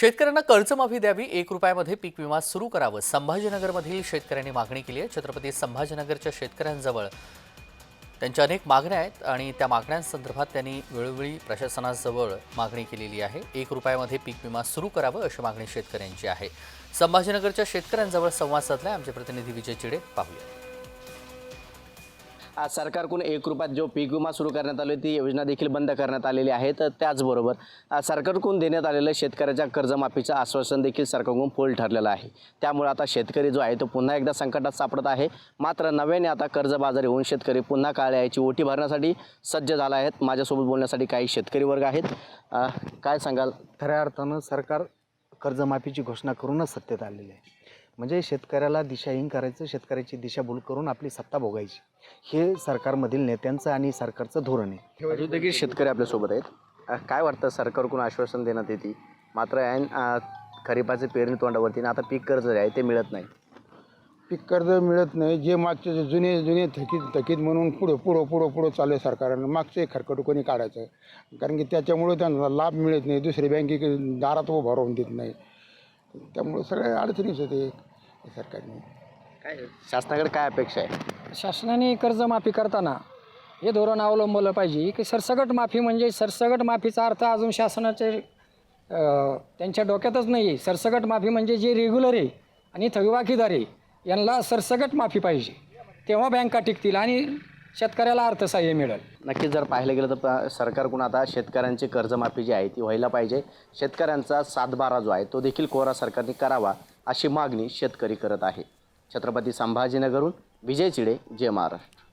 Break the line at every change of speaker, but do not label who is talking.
शेतकऱ्यांना कर्जमाफी द्यावी एक रुपयामध्ये पीक विमा सुरू करावं. संभाजीनगरमधील शेतकऱ्यांनी मागणी केली आहे. छत्रपती संभाजीनगरच्या शेतकऱ्यांजवळ त्यांच्या अनेक मागण्या आहेत आणि त्या मागण्यांसंदर्भात त्यांनी वेळोवेळी प्रशासनाजवळ मागणी केलेली आहे. एक रुपयामध्ये पीक विमा सुरू करावं अशी मागणी शेतकऱ्यांची आहे. संभाजीनगरच्या शेतकऱ्यांजवळ संवाद साधलाय. आमचे प्रतिनिधी विजय चिडे पाहूया.
आज सरकारकडून एक रुपयात जो पीक विमा सुरू करण्यात आली ती योजना देखील बंद करण्यात आलेली आहे. तर त्याचबरोबर सरकारकडून देण्यात आलेलं शेतकऱ्याच्या कर्जमाफीचं आश्वासन देखील सरकारकडून फोल ठरलेलं आहे. त्यामुळे आता शेतकरी जो आहे तो पुन्हा एकदा संकटात सापडत आहे. मात्र नव्याने आता कर्जबाजारी होऊन शेतकरी पुन्हा काळ्याची ओटी भरण्यासाठी सज्ज झाला आहेत. माझ्यासोबत बोलण्यासाठी काही शेतकरी वर्ग आहेत. काय सांगाल?
खऱ्या अर्थानं सरकार कर्जमाफीची घोषणा करूनच सत्तेत आलेली आहे. म्हणजे शेतकऱ्याला दिशाहीन करायचं शेतकऱ्याची दिशाभूल करून आपली सत्ता भोगायची. हे सरकारमधील नेत्यांचं आणि सरकारचं धोरण आहे.
अजून देखील शेतकरी आपल्यासोबत आहेत. काय वाटतं सरकारकडून आश्वासन देण्यात येते मात्र ऐन खरीपाचे पेरणी तोंडावरती आणि आता पीक कर्ज जे आहे ते मिळत नाही.
पीक कर्ज मिळत नाही. जे मागचे जे जुने जुने थकीत थकीत म्हणून पुढं पुढं पुढं पुढं चालू आहे सरकारनं. मागचं एक खरकट कोणी काढायचं. कारण की त्याच्यामुळे त्यांना लाभ मिळत नाही. दुसरी बँके दारात उभा राहून देत नाही. त्यामुळे सगळ्या अडचणीच होते सरकारने.
काय शासनाकडे काय अपेक्षा आहे?
शासनाने कर्जमाफी करताना हे धोरण अवलंबलं पाहिजे. की सरसगट माफी म्हणजे सरसगट माफीचा अर्थ अजून शासनाचे अ, त्यांच्या डोक्यातच नाही आहे सरसगट माफी म्हणजे जे रेग्युलर आहे आणि थकबाकीदार आहे यांना सरसगट माफी पाहिजे. तेव्हा बँका टिकतील? आणि शेतकऱ्याला अर्थसहाय्य मिळेल.
नक्कीच जर पाहिलं गेलं तर प- सरकारकडून आता शेतकऱ्यांची कर्जमाफी जी आहे ती व्हायला पाहिजे. शेतकऱ्यांचा सातबारा जो आहे तो देखील कोरा सरकारने करावा अशी मागणी शेतकरी करत आहे. छत्रपती संभाजीनगरहून विजय चिडे जय महाराष्ट्र